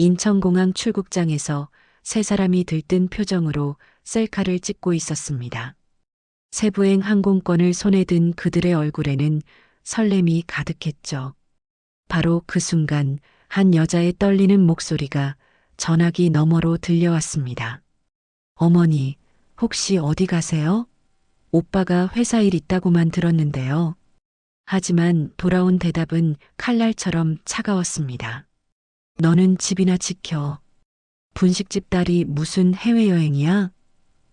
인천공항 출국장에서 세 사람이 들뜬 표정으로 셀카를 찍고 있었습니다. 세부행 항공권을 손에 든 그들의 얼굴에는 설렘이 가득했죠. 바로 그 순간 한 여자의 떨리는 목소리가 전화기 너머로 들려왔습니다. 어머니, 혹시 어디 가세요? 오빠가 회사 일 있다고만 들었는데요. 하지만 돌아온 대답은 칼날처럼 차가웠습니다. 너는 집이나 지켜. 분식집 딸이 무슨 해외여행이야?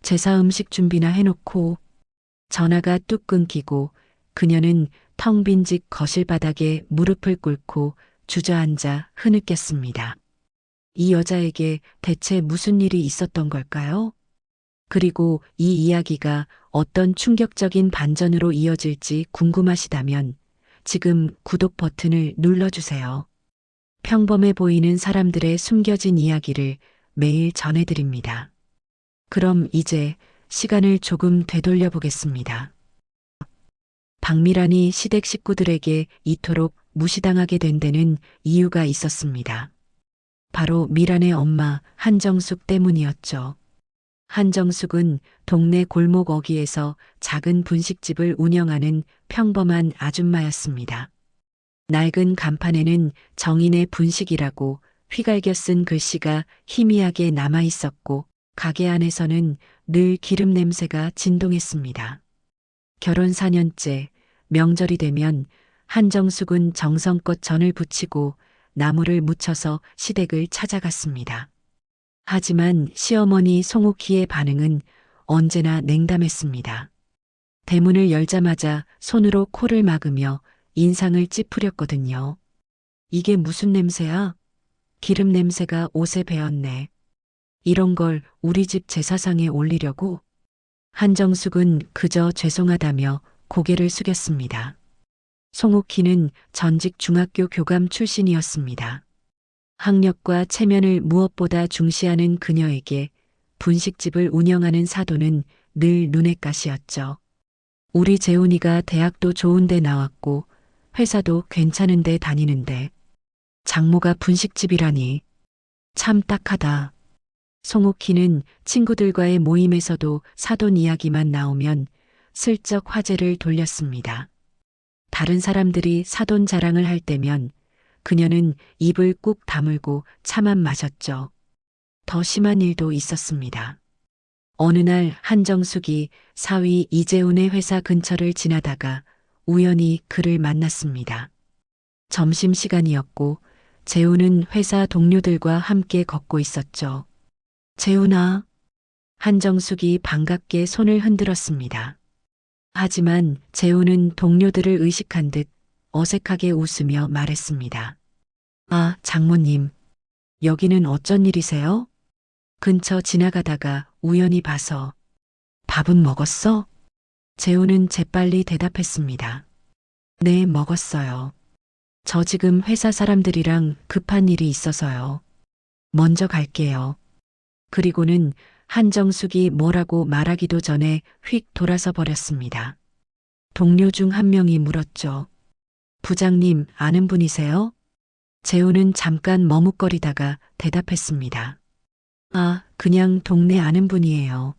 제사 음식 준비나 해놓고 전화가 뚝 끊기고 그녀는 텅 빈 집 거실 바닥에 무릎을 꿇고 주저앉아 흐느꼈습니다. 이 여자에게 대체 무슨 일이 있었던 걸까요? 그리고 이 이야기가 어떤 충격적인 반전으로 이어질지 궁금하시다면 지금 구독 버튼을 눌러주세요. 평범해 보이는 사람들의 숨겨진 이야기를 매일 전해드립니다. 그럼 이제 시간을 조금 되돌려 보겠습니다. 박미란이 시댁 식구들에게 이토록 무시당하게 된 데는 이유가 있었습니다. 바로 미란의 엄마 한정숙 때문이었죠. 한정숙은 동네 골목 어귀에서 작은 분식집을 운영하는 평범한 아줌마였습니다. 낡은 간판에는 정인의 분식이라고 휘갈겨 쓴 글씨가 희미하게 남아 있었고 가게 안에서는 늘 기름 냄새가 진동했습니다. 결혼 4년째 명절이 되면 한정숙은 정성껏 전을 부치고 나무를 묻혀서 시댁을 찾아갔습니다. 하지만 시어머니 송옥희의 반응은 언제나 냉담했습니다. 대문을 열자마자 손으로 코를 막으며 인상을 찌푸렸거든요. 이게 무슨 냄새야? 기름 냄새가 옷에 배었네. 이런 걸 우리 집 제사상에 올리려고? 한정숙은 그저 죄송하다며 고개를 숙였습니다. 송옥희는 전직 중학교 교감 출신이었습니다. 학력과 체면을 무엇보다 중시하는 그녀에게 분식집을 운영하는 사도는 늘 눈엣 가시였죠. 우리 재훈이가 대학도 좋은 데 나왔고 회사도 괜찮은데 다니는데 장모가 분식집이라니 참 딱하다. 송옥희는 친구들과의 모임에서도 사돈 이야기만 나오면 슬쩍 화제를 돌렸습니다. 다른 사람들이 사돈 자랑을 할 때면 그녀는 입을 꾹 다물고 차만 마셨죠. 더 심한 일도 있었습니다. 어느 날 한정숙이 사위 이재훈의 회사 근처를 지나다가 우연히 그를 만났습니다. 점심시간이었고 재훈은 회사 동료들과 함께 걷고 있었죠. 재훈아. 한정숙이 반갑게 손을 흔들었습니다. 하지만 재훈은 동료들을 의식한 듯 어색하게 웃으며 말했습니다. 아, 장모님. 여기는 어쩐 일이세요? 근처 지나가다가 우연히 봐서. 밥은 먹었어? 재훈은 재빨리 대답했습니다. 네, 먹었어요. 저 지금 회사 사람들이랑 급한 일이 있어서요. 먼저 갈게요. 그리고는 한정숙이 뭐라고 말하기도 전에 휙 돌아서 버렸습니다. 동료 중 한 명이 물었죠. 부장님 아는 분이세요? 재우는 잠깐 머뭇거리다가 대답했습니다. 아, 그냥 동네 아는 분이에요.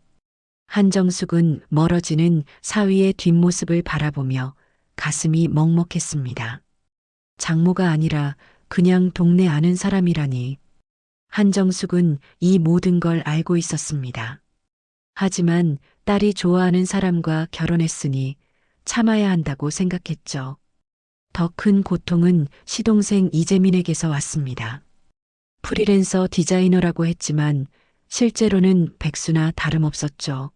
한정숙은 멀어지는 사위의 뒷모습을 바라보며 가슴이 먹먹했습니다. 장모가 아니라 그냥 동네 아는 사람이라니. 한정숙은 이 모든 걸 알고 있었습니다. 하지만 딸이 좋아하는 사람과 결혼했으니 참아야 한다고 생각했죠. 더 큰 고통은 시동생 이재민에게서 왔습니다. 프리랜서 디자이너라고 했지만 실제로는 백수나 다름없었죠.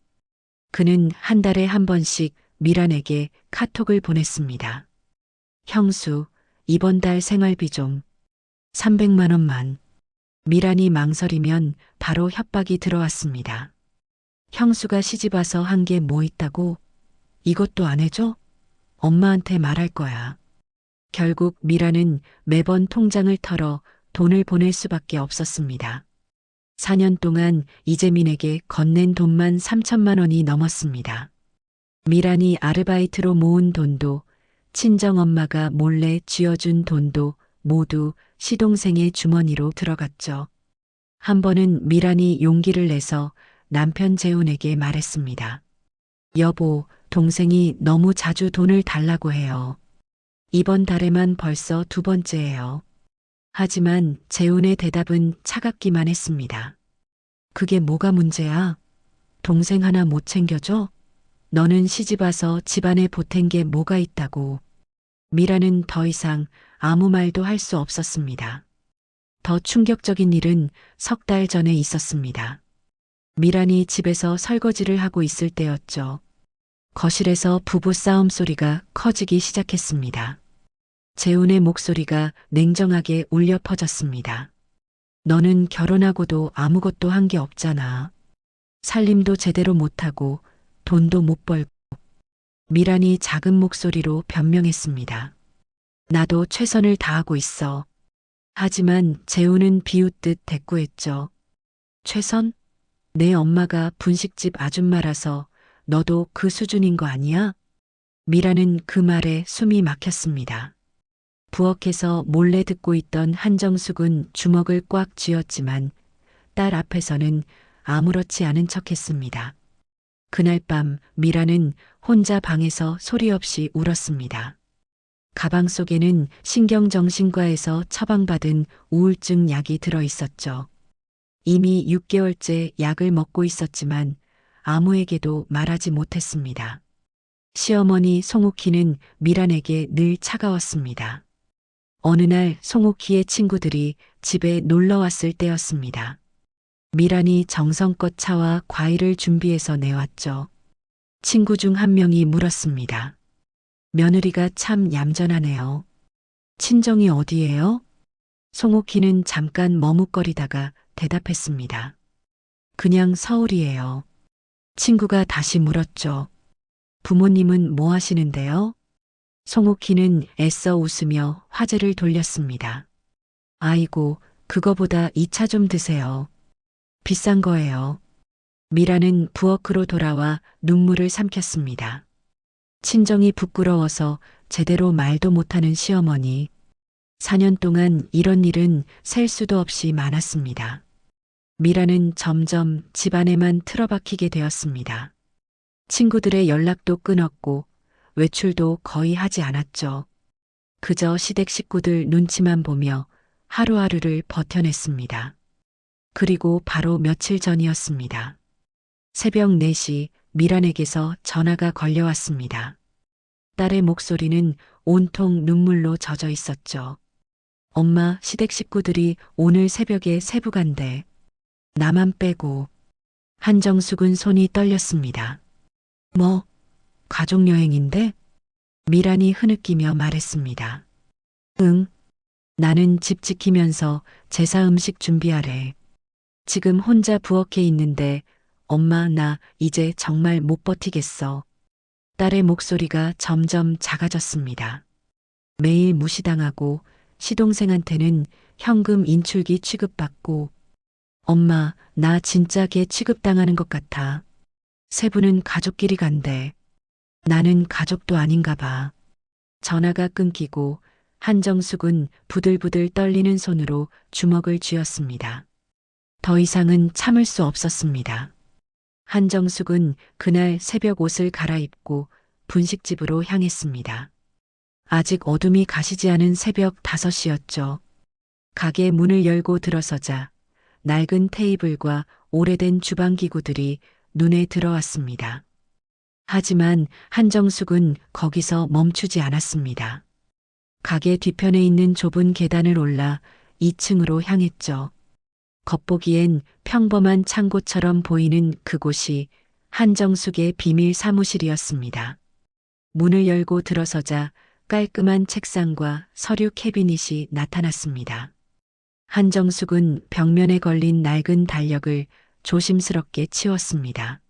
그는 한 달에 한 번씩 미란에게 카톡을 보냈습니다. 형수, 이번 달 생활비 좀 300만 원만. 미란이 망설이면 바로 협박이 들어왔습니다. 형수가 시집 와서 한 게 뭐 있다고? 이것도 안 해줘? 엄마한테 말할 거야. 결국 미란은 매번 통장을 털어 돈을 보낼 수밖에 없었습니다. 4년 동안 이재민에게 건넨 돈만 3천만 원이 넘었습니다. 미란이 아르바이트로 모은 돈도 친정엄마가 몰래 쥐어준 돈도 모두 시동생의 주머니로 들어갔죠. 한 번은 미란이 용기를 내서 남편 재훈에게 말했습니다. 여보, 동생이 너무 자주 돈을 달라고 해요. 이번 달에만 벌써 두 번째예요. 하지만 재훈의 대답은 차갑기만 했습니다. 그게 뭐가 문제야? 동생 하나 못 챙겨줘? 너는 시집 와서 집안에 보탠 게 뭐가 있다고. 미라는 더 이상 아무 말도 할 수 없었습니다. 더 충격적인 일은 석 달 전에 있었습니다. 미란이 집에서 설거지를 하고 있을 때였죠. 거실에서 부부 싸움 소리가 커지기 시작했습니다. 재훈의 목소리가 냉정하게 울려 퍼졌습니다. 너는 결혼하고도 아무것도 한 게 없잖아. 살림도 제대로 못하고 돈도 못 벌고. 미란이 작은 목소리로 변명했습니다. 나도 최선을 다하고 있어. 하지만 재훈은 비웃듯 대꾸했죠. 최선? 내 엄마가 분식집 아줌마라서 너도 그 수준인 거 아니야? 미라는 그 말에 숨이 막혔습니다. 부엌에서 몰래 듣고 있던 한정숙은 주먹을 꽉 쥐었지만 딸 앞에서는 아무렇지 않은 척 했습니다. 그날 밤 미라는 혼자 방에서 소리 없이 울었습니다. 가방 속에는 신경정신과에서 처방받은 우울증 약이 들어 있었죠. 이미 6개월째 약을 먹고 있었지만 아무에게도 말하지 못했습니다. 시어머니 송옥희는 미란에게 늘 차가웠습니다. 어느 날 송옥희의 친구들이 집에 놀러 왔을 때였습니다. 미란이 정성껏 차와 과일을 준비해서 내왔죠. 친구 중 한 명이 물었습니다. 며느리가 참 얌전하네요. 친정이 어디예요? 송옥희는 잠깐 머뭇거리다가 대답했습니다. 그냥 서울이에요. 친구가 다시 물었죠. 부모님은 뭐 하시는데요? 송옥희는 애써 웃으며 화제를 돌렸습니다. 아이고, 그거보다 2차 좀 드세요. 비싼 거예요. 미라는 부엌으로 돌아와 눈물을 삼켰습니다. 친정이 부끄러워서 제대로 말도 못하는 시어머니. 4년 동안 이런 일은 셀 수도 없이 많았습니다. 미라는 점점 집안에만 틀어박히게 되었습니다. 친구들의 연락도 끊었고 외출도 거의 하지 않았죠. 그저 시댁 식구들 눈치만 보며 하루하루를 버텨냈습니다. 그리고 바로 며칠 전이었습니다. 새벽 4시 미란에게서 전화가 걸려왔습니다. 딸의 목소리는 온통 눈물로 젖어 있었죠. 엄마 시댁 식구들이 오늘 새벽에 세부 간대. 나만 빼고. 한정숙은 손이 떨렸습니다. 뭐, 가족여행인데? 미란이 흐느끼며 말했습니다. 응. 나는 집 지키면서 제사 음식 준비하래. 지금 혼자 부엌에 있는데 엄마 나 이제 정말 못 버티겠어. 딸의 목소리가 점점 작아졌습니다. 매일 무시당하고 시동생한테는 현금 인출기 취급받고 엄마 나 진짜 걔 취급당하는 것 같아. 세부는 가족끼리 간대. 나는 가족도 아닌가 봐. 전화가 끊기고 한정숙은 부들부들 떨리는 손으로 주먹을 쥐었습니다. 더 이상은 참을 수 없었습니다. 한정숙은 그날 새벽 옷을 갈아입고 분식집으로 향했습니다. 아직 어둠이 가시지 않은 새벽 5시였죠. 가게 문을 열고 들어서자 낡은 테이블과 오래된 주방기구들이 눈에 들어왔습니다. 하지만 한정숙은 거기서 멈추지 않았습니다. 가게 뒤편에 있는 좁은 계단을 올라 2층으로 향했죠. 겉보기엔 평범한 창고처럼 보이는 그곳이 한정숙의 비밀 사무실이었습니다. 문을 열고 들어서자 깔끔한 책상과 서류 캐비닛이 나타났습니다. 한정숙은 벽면에 걸린 낡은 달력을 조심스럽게 치웠습니다.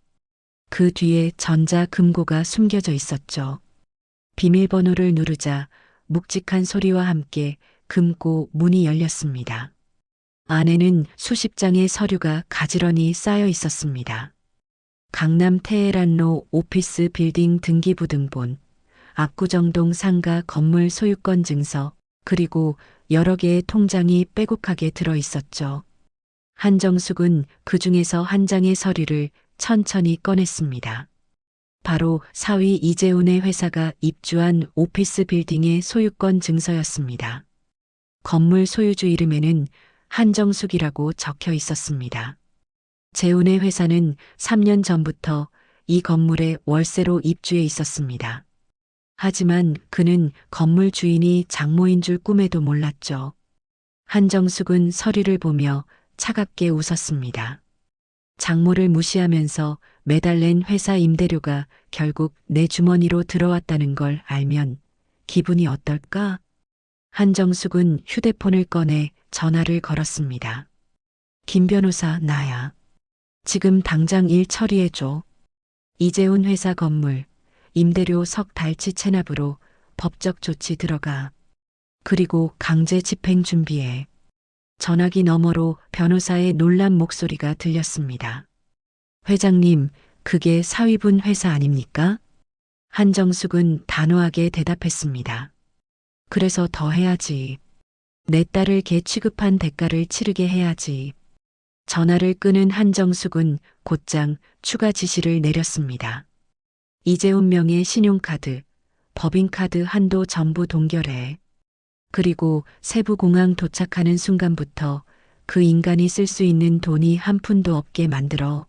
그 뒤에 전자 금고가 숨겨져 있었죠. 비밀번호를 누르자 묵직한 소리와 함께 금고 문이 열렸습니다. 안에는 수십 장의 서류가 가지런히 쌓여 있었습니다. 강남 테헤란로 오피스 빌딩 등기부등본, 압구정동 상가 건물 소유권 증서, 그리고 여러 개의 통장이 빼곡하게 들어 있었죠. 한정숙은 그 중에서 한 장의 서류를 천천히 꺼냈습니다. 바로 사위 이재훈의 회사가 입주한 오피스 빌딩의 소유권 증서였습니다. 건물 소유주 이름에는 한정숙이라고 적혀 있었습니다. 재훈의 회사는 3년 전부터 이 건물에 월세로 입주해 있었습니다. 하지만 그는 건물 주인이 장모인 줄 꿈에도 몰랐죠. 한정숙은 서류를 보며 차갑게 웃었습니다. 장모를 무시하면서 매달 낸 회사 임대료가 결국 내 주머니로 들어왔다는 걸 알면 기분이 어떨까? 한정숙은 휴대폰을 꺼내 전화를 걸었습니다. 김 변호사, 나야. 지금 당장 일 처리해줘. 이재훈 회사 건물, 임대료 석 달치 체납으로 법적 조치 들어가. 그리고 강제 집행 준비해. 전화기 너머로 변호사의 놀란 목소리가 들렸습니다. 회장님, 그게 사위분 회사 아닙니까? 한정숙은 단호하게 대답했습니다. 그래서 더 해야지. 내 딸을 개 취급한 대가를 치르게 해야지. 전화를 끄는 한정숙은 곧장 추가 지시를 내렸습니다. 이재훈 명의 신용카드, 법인카드 한도 전부 동결해. 그리고 세부공항 도착하는 순간부터 그 인간이 쓸 수 있는 돈이 한 푼도 없게 만들어.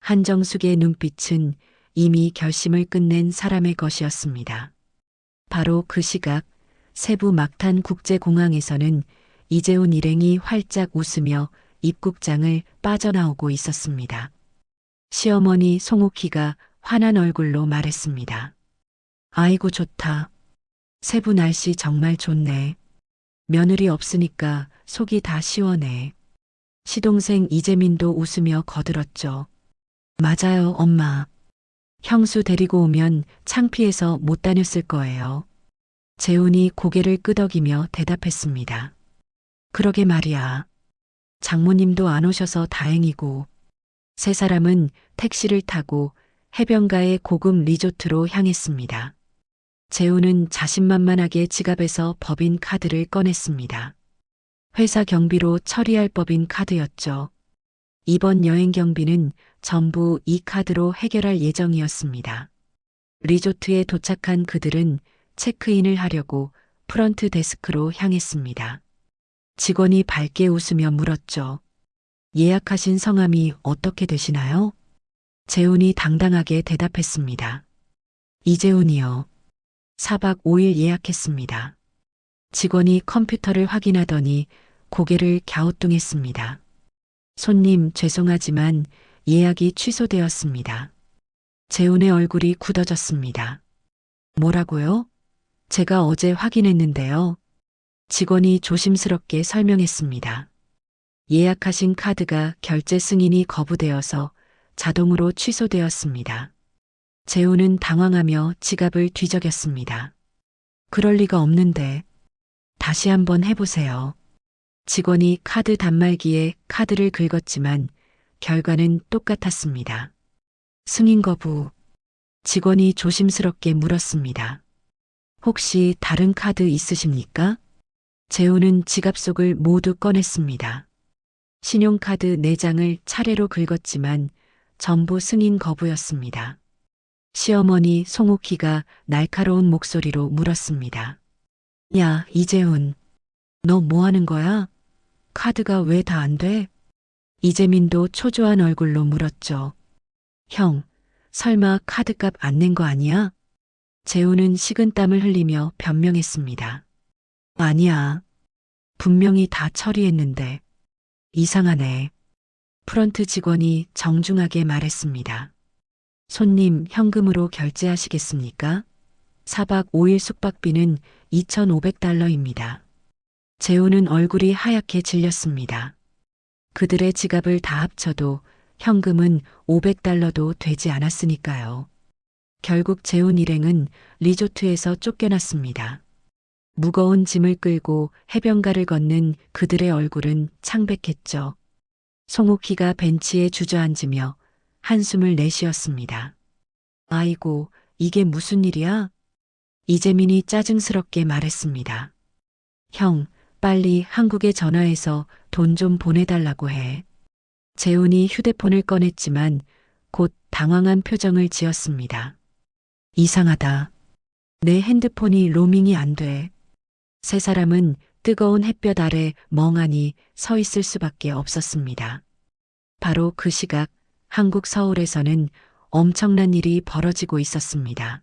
한정숙의 눈빛은 이미 결심을 끝낸 사람의 것이었습니다. 바로 그 시각 세부 막탄 국제공항에서는 이재훈 일행이 활짝 웃으며 입국장을 빠져나오고 있었습니다. 시어머니 송옥희가 환한 얼굴로 말했습니다. 아이고 좋다. 세부 날씨 정말 좋네. 며느리 없으니까 속이 다 시원해. 시동생 이재민도 웃으며 거들었죠. 맞아요, 엄마. 형수 데리고 오면 창피해서 못 다녔을 거예요. 재훈이 고개를 끄덕이며 대답했습니다. 그러게 말이야. 장모님도 안 오셔서 다행이고, 세 사람은 택시를 타고 해변가의 고급 리조트로 향했습니다. 재훈은 자신만만하게 지갑에서 법인 카드를 꺼냈습니다. 회사 경비로 처리할 법인 카드였죠. 이번 여행 경비는 전부 이 카드로 해결할 예정이었습니다. 리조트에 도착한 그들은 체크인을 하려고 프런트 데스크로 향했습니다. 직원이 밝게 웃으며 물었죠. 예약하신 성함이 어떻게 되시나요? 재훈이 당당하게 대답했습니다. 이재훈이요. 4박 5일 예약했습니다. 직원이 컴퓨터를 확인하더니 고개를 갸우뚱했습니다. 손님 죄송하지만 예약이 취소되었습니다. 재훈의 얼굴이 굳어졌습니다. 뭐라고요? 제가 어제 확인했는데요. 직원이 조심스럽게 설명했습니다. 예약하신 카드가 결제 승인이 거부되어서 자동으로 취소되었습니다. 재훈은 당황하며 지갑을 뒤적였습니다. 그럴 리가 없는데. 다시 한번 해보세요. 직원이 카드 단말기에 카드를 긁었지만 결과는 똑같았습니다. 승인 거부. 직원이 조심스럽게 물었습니다. 혹시 다른 카드 있으십니까? 재훈은 지갑 속을 모두 꺼냈습니다. 신용카드 4장을 차례로 긁었지만 전부 승인 거부였습니다. 시어머니 송옥희가 날카로운 목소리로 물었습니다. 야, 이재훈. 너 뭐 하는 거야? 카드가 왜 다 안 돼? 이재민도 초조한 얼굴로 물었죠. 형, 설마 카드값 안 낸 거 아니야? 재훈은 식은땀을 흘리며 변명했습니다. 아니야. 분명히 다 처리했는데. 이상하네. 프런트 직원이 정중하게 말했습니다. 손님 현금으로 결제하시겠습니까? 4박 5일 숙박비는 2,500달러입니다. 재훈은 얼굴이 하얗게 질렸습니다. 그들의 지갑을 다 합쳐도 현금은 500달러도 되지 않았으니까요. 결국 재훈 일행은 리조트에서 쫓겨났습니다. 무거운 짐을 끌고 해변가를 걷는 그들의 얼굴은 창백했죠. 송옥희가 벤치에 주저앉으며 한숨을 내쉬었습니다. 아이고, 이게 무슨 일이야? 이재민이 짜증스럽게 말했습니다. 형, 빨리 한국에 전화해서 돈 좀 보내달라고 해. 재훈이 휴대폰을 꺼냈지만 곧 당황한 표정을 지었습니다. 이상하다. 내 핸드폰이 로밍이 안 돼. 세 사람은 뜨거운 햇볕 아래 멍하니 서 있을 수밖에 없었습니다. 바로 그 시각 한국 서울에서는 엄청난 일이 벌어지고 있었습니다.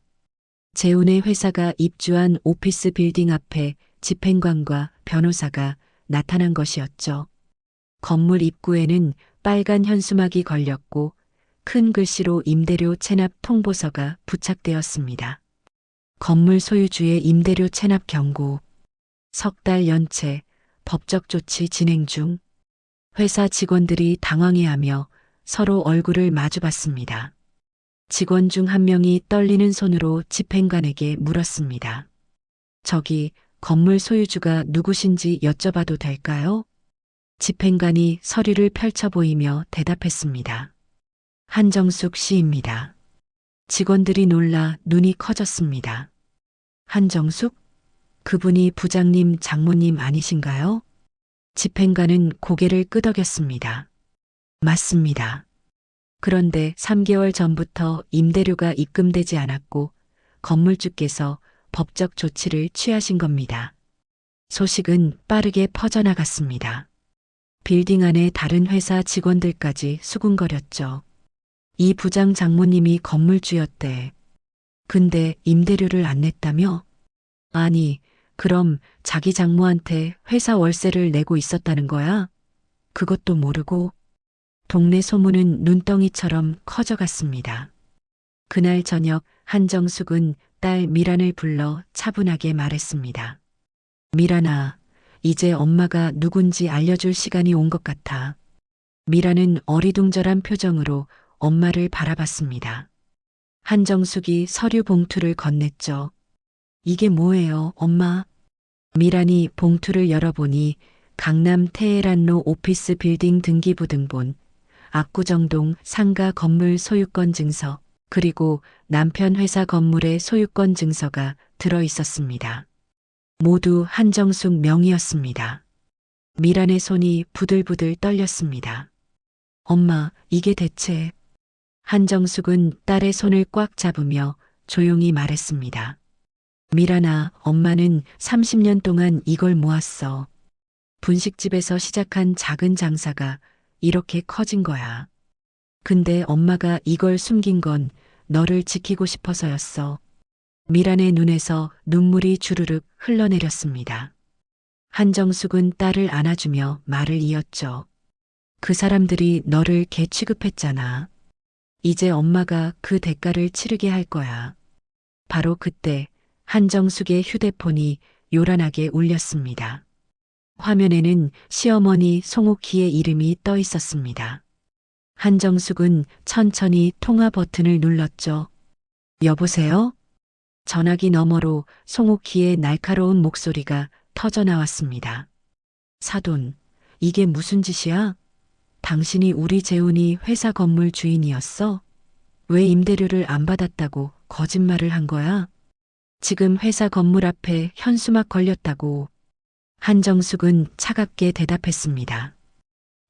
재훈의 회사가 입주한 오피스 빌딩 앞에 집행관과 변호사가 나타난 것이었죠. 건물 입구에는 빨간 현수막이 걸렸고 큰 글씨로 임대료 체납 통보서가 부착되었습니다. 건물 소유주의 임대료 체납 경고, 석 달 연체, 법적 조치 진행 중, 회사 직원들이 당황해하며 서로 얼굴을 마주봤습니다. 직원 중 한 명이 떨리는 손으로 집행관에게 물었습니다. 저기 건물 소유주가 누구신지 여쭤봐도 될까요? 집행관이 서류를 펼쳐 보이며 대답했습니다. 한정숙 씨입니다. 직원들이 놀라 눈이 커졌습니다. 한정숙? 그분이 부장님, 장모님 아니신가요? 집행관은 고개를 끄덕였습니다. 맞습니다. 그런데 3개월 전부터 임대료가 입금되지 않았고 건물주께서 법적 조치를 취하신 겁니다. 소식은 빠르게 퍼져나갔습니다. 빌딩 안에 다른 회사 직원들까지 수군거렸죠. 이 부장 장모님이 건물주였대. 근데 임대료를 안 냈다며? 아니, 그럼 자기 장모한테 회사 월세를 내고 있었다는 거야? 그것도 모르고 동네 소문은 눈덩이처럼 커져갔습니다. 그날 저녁 한정숙은 딸 미란을 불러 차분하게 말했습니다. 미란아, 이제 엄마가 누군지 알려줄 시간이 온 것 같아. 미란은 어리둥절한 표정으로 엄마를 바라봤습니다. 한정숙이 서류 봉투를 건넸죠. 이게 뭐예요, 엄마? 미란이 봉투를 열어보니 강남 테헤란로 오피스 빌딩 등기부 등본, 압구정동 상가 건물 소유권 증서, 그리고 남편 회사 건물의 소유권 증서가 들어 있었습니다. 모두 한정숙 명의였습니다. 미란의 손이 부들부들 떨렸습니다. 엄마, 이게 대체... 한정숙은 딸의 손을 꽉 잡으며 조용히 말했습니다. 미란아, 엄마는 30년 동안 이걸 모았어. 분식집에서 시작한 작은 장사가 이렇게 커진 거야. 근데 엄마가 이걸 숨긴 건 너를 지키고 싶어서였어. 미란의 눈에서 눈물이 주르륵 흘러내렸습니다. 한정숙은 딸을 안아주며 말을 이었죠. 그 사람들이 너를 개 취급했잖아. 이제 엄마가 그 대가를 치르게 할 거야. 바로 그때 한정숙의 휴대폰이 요란하게 울렸습니다. 화면에는 시어머니 송옥희의 이름이 떠 있었습니다. 한정숙은 천천히 통화 버튼을 눌렀죠. 여보세요? 전화기 너머로 송옥희의 날카로운 목소리가 터져 나왔습니다. 사돈, 이게 무슨 짓이야? 당신이 우리 재훈이 회사 건물 주인이었어? 왜 임대료를 안 받았다고 거짓말을 한 거야? 지금 회사 건물 앞에 현수막 걸렸다고. 한정숙은 차갑게 대답했습니다.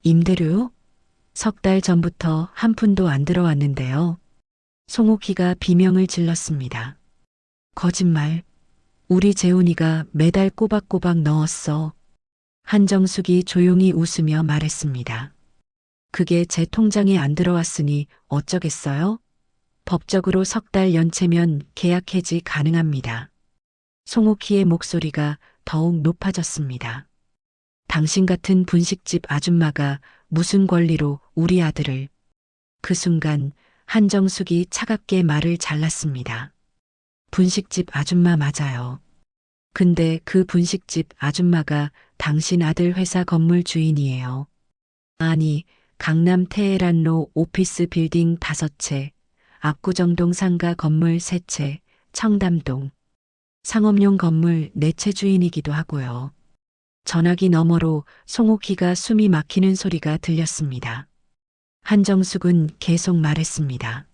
임대료요? 석 달 전부터 한 푼도 안 들어왔는데요. 송옥희가 비명을 질렀습니다. 거짓말. 우리 재훈이가 매달 꼬박꼬박 넣었어. 한정숙이 조용히 웃으며 말했습니다. 그게 제 통장에 안 들어왔으니 어쩌겠어요? 법적으로 석 달 연체면 계약 해지 가능합니다. 송옥희의 목소리가 더욱 높아졌습니다. 당신 같은 분식집 아줌마가 무슨 권리로 우리 아들을 그 순간 한정숙이 차갑게 말을 잘랐습니다. 분식집 아줌마 맞아요. 근데 그 분식집 아줌마가 당신 아들 회사 건물 주인이에요. 아니, 강남 테헤란로 오피스 빌딩 다섯 채, 압구정동 상가 건물 세 채, 청담동, 상업용 건물 네채 주인이기도 하고요. 전화기 너머로 송옥희가 숨이 막히는 소리가 들렸습니다. 한정숙은 계속 말했습니다.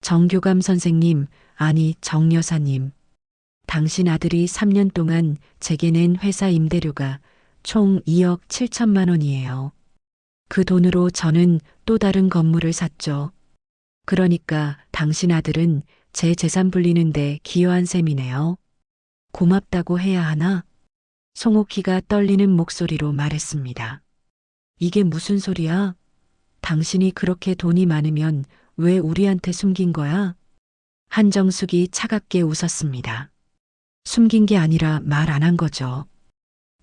정교감 선생님, 아니 정 여사님. 당신 아들이 3년 동안 제게 낸 회사 임대료가 총 2억 7천만 원이에요. 그 돈으로 저는 또 다른 건물을 샀죠. 그러니까 당신 아들은 제 재산 불리는데 기여한 셈이네요. 고맙다고 해야 하나? 송옥희가 떨리는 목소리로 말했습니다. 이게 무슨 소리야? 당신이 그렇게 돈이 많으면 왜 우리한테 숨긴 거야? 한정숙이 차갑게 웃었습니다. 숨긴 게 아니라 말 안 한 거죠.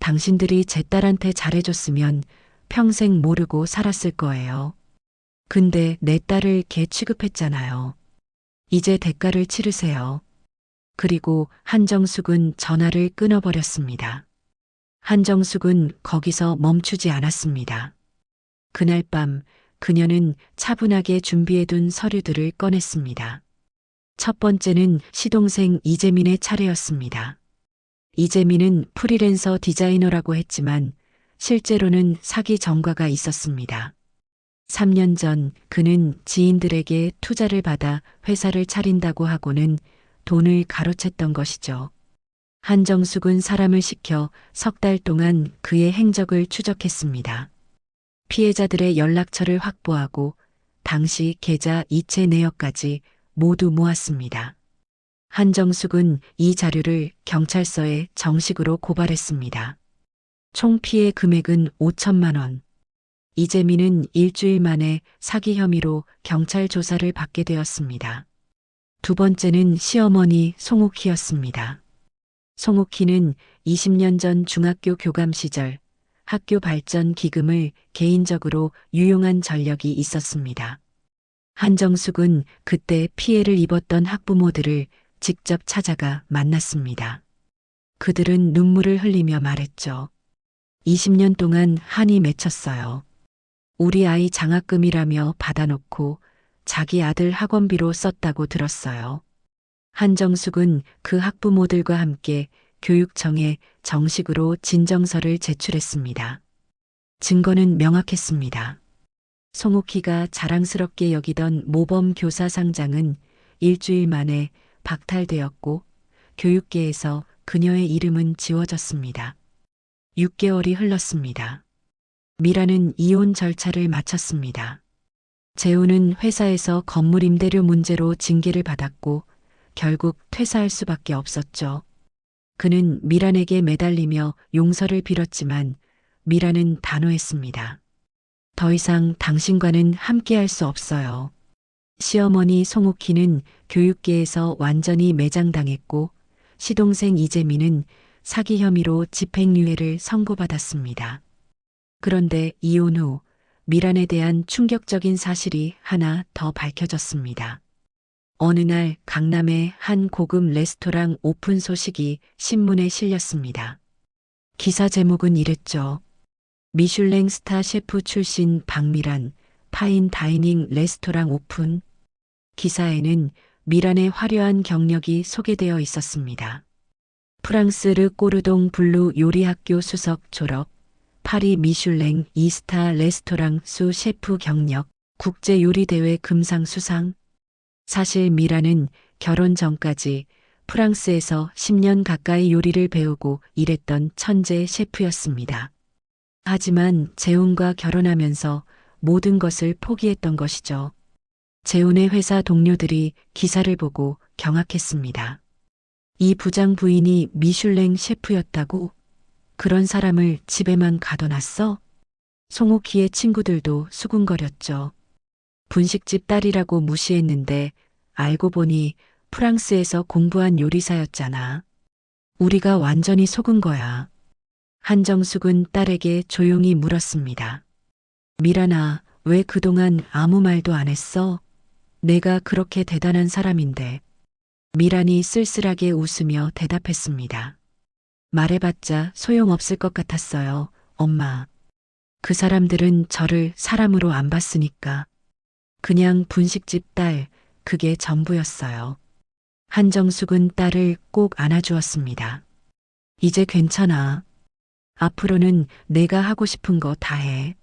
당신들이 제 딸한테 잘해줬으면 평생 모르고 살았을 거예요. 근데 내 딸을 개 취급했잖아요. 이제 대가를 치르세요. 그리고 한정숙은 전화를 끊어버렸습니다. 한정숙은 거기서 멈추지 않았습니다. 그날 밤 그녀는 차분하게 준비해둔 서류들을 꺼냈습니다. 첫 번째는 시동생 이재민의 차례였습니다. 이재민은 프리랜서 디자이너라고 했지만 실제로는 사기 전과가 있었습니다. 3년 전 그는 지인들에게 투자를 받아 회사를 차린다고 하고는 돈을 가로챘던 것이죠. 한정숙은 사람을 시켜 석 달 동안 그의 행적을 추적했습니다. 피해자들의 연락처를 확보하고 당시 계좌 이체 내역까지 모두 모았습니다. 한정숙은 이 자료를 경찰서에 정식으로 고발했습니다. 총 피해 금액은 5천만 원. 이재민은 일주일 만에 사기 혐의로 경찰 조사를 받게 되었습니다. 두 번째는 시어머니 송옥희였습니다. 송옥희는 20년 전 중학교 교감 시절 학교 발전 기금을 개인적으로 유용한 전력이 있었습니다. 한정숙은 그때 피해를 입었던 학부모들을 직접 찾아가 만났습니다. 그들은 눈물을 흘리며 말했죠. 20년 동안 한이 맺혔어요. 우리 아이 장학금이라며 받아놓고 자기 아들 학원비로 썼다고 들었어요. 한정숙은 그 학부모들과 함께 교육청에 정식으로 진정서를 제출했습니다. 증거는 명확했습니다. 송옥희가 자랑스럽게 여기던 모범 교사 상장은 일주일 만에 박탈되었고 교육계에서 그녀의 이름은 지워졌습니다. 6개월이 흘렀습니다. 미라는 이혼 절차를 마쳤습니다. 재우는 회사에서 건물 임대료 문제로 징계를 받았고 결국 퇴사할 수밖에 없었죠. 그는 미란에게 매달리며 용서를 빌었지만 미란은 단호했습니다. 더 이상 당신과는 함께할 수 없어요. 시어머니 송옥희는 교육계에서 완전히 매장당했고 시동생 이재민은 사기 혐의로 집행유예를 선고받았습니다. 그런데 이혼 후 미란에 대한 충격적인 사실이 하나 더 밝혀졌습니다. 어느 날 강남의 한 고급 레스토랑 오픈 소식이 신문에 실렸습니다. 기사 제목은 이랬죠. 미슐랭 스타 셰프 출신 박미란 파인 다이닝 레스토랑 오픈. 기사에는 미란의 화려한 경력이 소개되어 있었습니다. 프랑스 르 꼬르동 블루 요리학교 수석 졸업, 파리 미슐랭 이스타 레스토랑 수 셰프 경력, 국제 요리 대회 금상 수상. 사실 미라는 결혼 전까지 프랑스에서 10년 가까이 요리를 배우고 일했던 천재 셰프였습니다. 하지만 재훈과 결혼하면서 모든 것을 포기했던 것이죠. 재훈의 회사 동료들이 기사를 보고 경악했습니다. 이 부장 부인이 미슐랭 셰프였다고? 그런 사람을 집에만 가둬놨어? 송옥희의 친구들도 수군거렸죠. 분식집 딸이라고 무시했는데 알고 보니 프랑스에서 공부한 요리사였잖아. 우리가 완전히 속은 거야. 한정숙은 딸에게 조용히 물었습니다. 미라나, 왜 그동안 아무 말도 안 했어? 내가 그렇게 대단한 사람인데. 미란이 쓸쓸하게 웃으며 대답했습니다. 말해봤자 소용없을 것 같았어요, 엄마. 그 사람들은 저를 사람으로 안 봤으니까. 그냥 분식집 딸, 그게 전부였어요. 한정숙은 딸을 꼭 안아주었습니다. 이제 괜찮아. 앞으로는 내가 하고 싶은 거 다 해.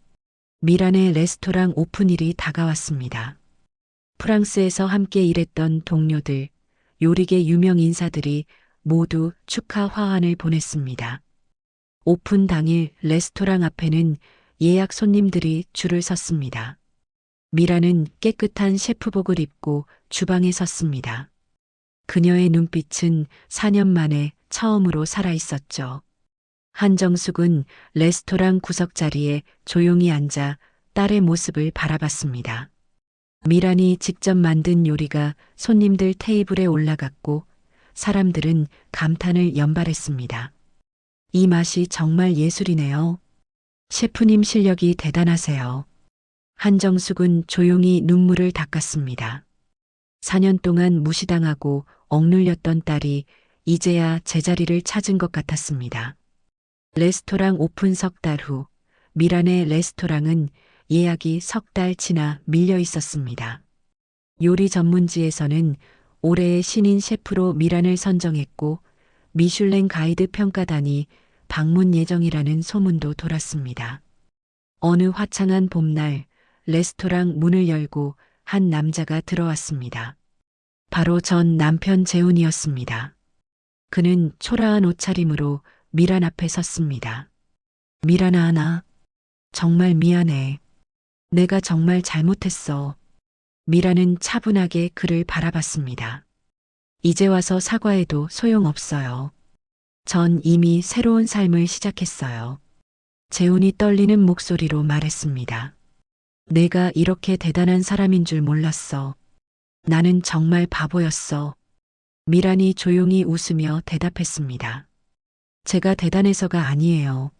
미란의 레스토랑 오픈일이 다가왔습니다. 프랑스에서 함께 일했던 동료들, 요리계 유명 인사들이 모두 축하 화환을 보냈습니다. 오픈 당일 레스토랑 앞에는 예약 손님들이 줄을 섰습니다. 미라는 깨끗한 셰프복을 입고 주방에 섰습니다. 그녀의 눈빛은 4년 만에 처음으로 살아 있었죠. 한정숙은 레스토랑 구석 자리에 조용히 앉아 딸의 모습을 바라봤습니다. 미란이 직접 만든 요리가 손님들 테이블에 올라갔고 사람들은 감탄을 연발했습니다. 이 맛이 정말 예술이네요. 셰프님 실력이 대단하세요. 한정숙은 조용히 눈물을 닦았습니다. 4년 동안 무시당하고 억눌렸던 딸이 이제야 제자리를 찾은 것 같았습니다. 레스토랑 오픈 석 달 후, 미란의 레스토랑은 예약이 석 달 지나 밀려 있었습니다. 요리 전문지에서는 올해의 신인 셰프로 미란을 선정했고, 미슐랭 가이드 평가단이 방문 예정이라는 소문도 돌았습니다. 어느 화창한 봄날, 레스토랑 문을 열고 한 남자가 들어왔습니다. 바로 전 남편 재훈이었습니다. 그는 초라한 옷차림으로 미란 앞에 섰습니다. 미란아 하나, 정말 미안해. 내가 정말 잘못했어. 미란은 차분하게 그를 바라봤습니다. 이제 와서 사과해도 소용없어요. 전 이미 새로운 삶을 시작했어요. 재훈이 떨리는 목소리로 말했습니다. 내가 이렇게 대단한 사람인 줄 몰랐어. 나는 정말 바보였어. 미란이 조용히 웃으며 대답했습니다. 제가 대단해서가 아니에요.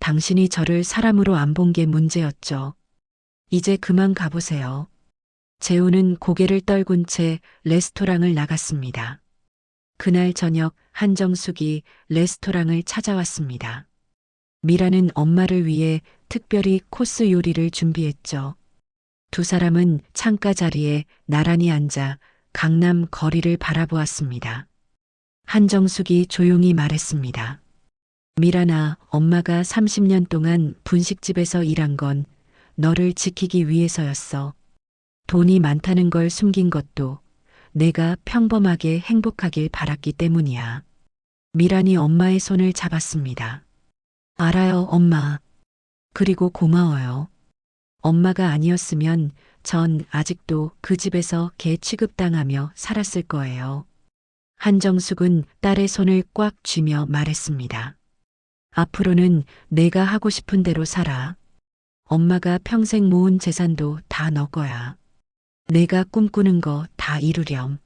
당신이 저를 사람으로 안 본 게 문제였죠. 이제 그만 가보세요. 재우는 고개를 떨군 채 레스토랑을 나갔습니다. 그날 저녁 한정숙이 레스토랑을 찾아왔습니다. 미라는 엄마를 위해 특별히 코스 요리를 준비했죠. 두 사람은 창가 자리에 나란히 앉아 강남 거리를 바라보았습니다. 한정숙이 조용히 말했습니다. 미라나 엄마가 30년 동안 분식집에서 일한 건 너를 지키기 위해서였어. 돈이 많다는 걸 숨긴 것도 내가 평범하게 행복하길 바랐기 때문이야. 미란이 엄마의 손을 잡았습니다. 알아요, 엄마. 그리고 고마워요. 엄마가 아니었으면 전 아직도 그 집에서 개 취급당하며 살았을 거예요. 한정숙은 딸의 손을 꽉 쥐며 말했습니다. 앞으로는 내가 하고 싶은 대로 살아. 엄마가 평생 모은 재산도 다 너 거야. 내가 꿈꾸는 거 다 이루렴.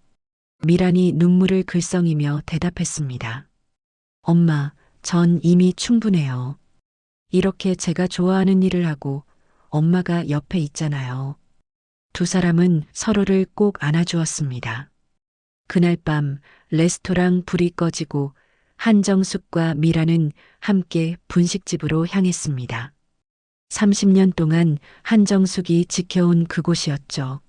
미란이 눈물을 글썽이며 대답했습니다. 엄마, 전 이미 충분해요. 이렇게 제가 좋아하는 일을 하고 엄마가 옆에 있잖아요. 두 사람은 서로를 꼭 안아주었습니다. 그날 밤 레스토랑 불이 꺼지고 한정숙과 미라는 함께 분식집으로 향했습니다. 30년 동안 한정숙이 지켜온 그곳이었죠.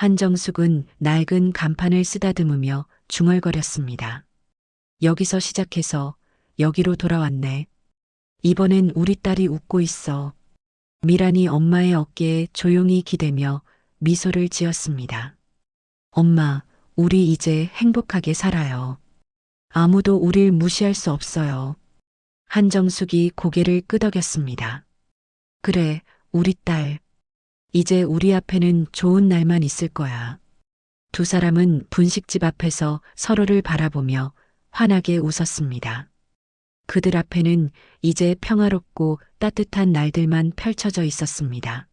한정숙은 낡은 간판을 쓰다듬으며 중얼거렸습니다. 여기서 시작해서 여기로 돌아왔네. 이번엔 우리 딸이 웃고 있어. 미란이 엄마의 어깨에 조용히 기대며 미소를 지었습니다. 엄마, 우리 이제 행복하게 살아요. 아무도 우릴 무시할 수 없어요. 한정숙이 고개를 끄덕였습니다. 그래, 우리 딸. 이제 우리 앞에는 좋은 날만 있을 거야. 두 사람은 분식집 앞에서 서로를 바라보며 환하게 웃었습니다. 그들 앞에는 이제 평화롭고 따뜻한 날들만 펼쳐져 있었습니다.